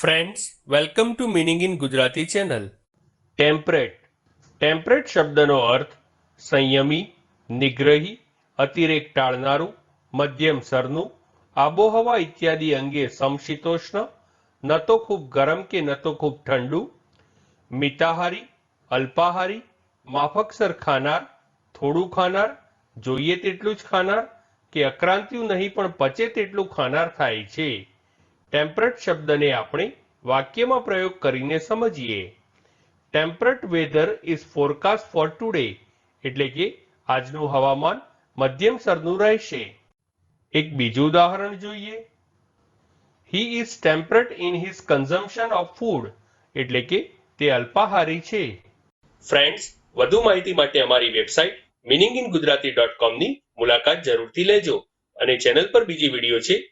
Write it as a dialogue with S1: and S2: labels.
S1: Friends welcome to meaning in Gujarati channel temperate temperate શબ્દનો અર્થ સંયમી, નિગ્રહી, અતિરેક ટાળનારું, મધ્યમ સરનું, આબોહવા ઇત્યાદિ અંગે સમશીતોષ્ણ, ન તો ખૂબ ગરમ કે ન તો ખૂબ ઠંડુ, મિતાહારી, અલ્પાહારી, માફકસર ખાનાર, થોડું ખાનાર, જોઈએ તેટલું જ ખાનાર કે અક્રાંતિયું નહીં પણ પચે તેટલું ખાનાર થાય છે. ટેમ્પરેટ શબ્દને આપણે વાક્યમાં પ્રયોગ કરીને સમજીએ. Temperate weather is forecast for today એટલે કે આજનું હવામાન મધ્યમ સરનું રહેશે. એક બીજું ઉદાહરણ જોઈએ. He is temperate in his consumption of food એટલે કે તે અલ્પાહારી છે. ફ્રેન્ડ્સ વધુ માહિતી માટે અમારી website meaning in Gujarati dot કોમની મુલાકાત જરૂરથી લેજો અને ચેનલ પર બીજી વીડિયો છે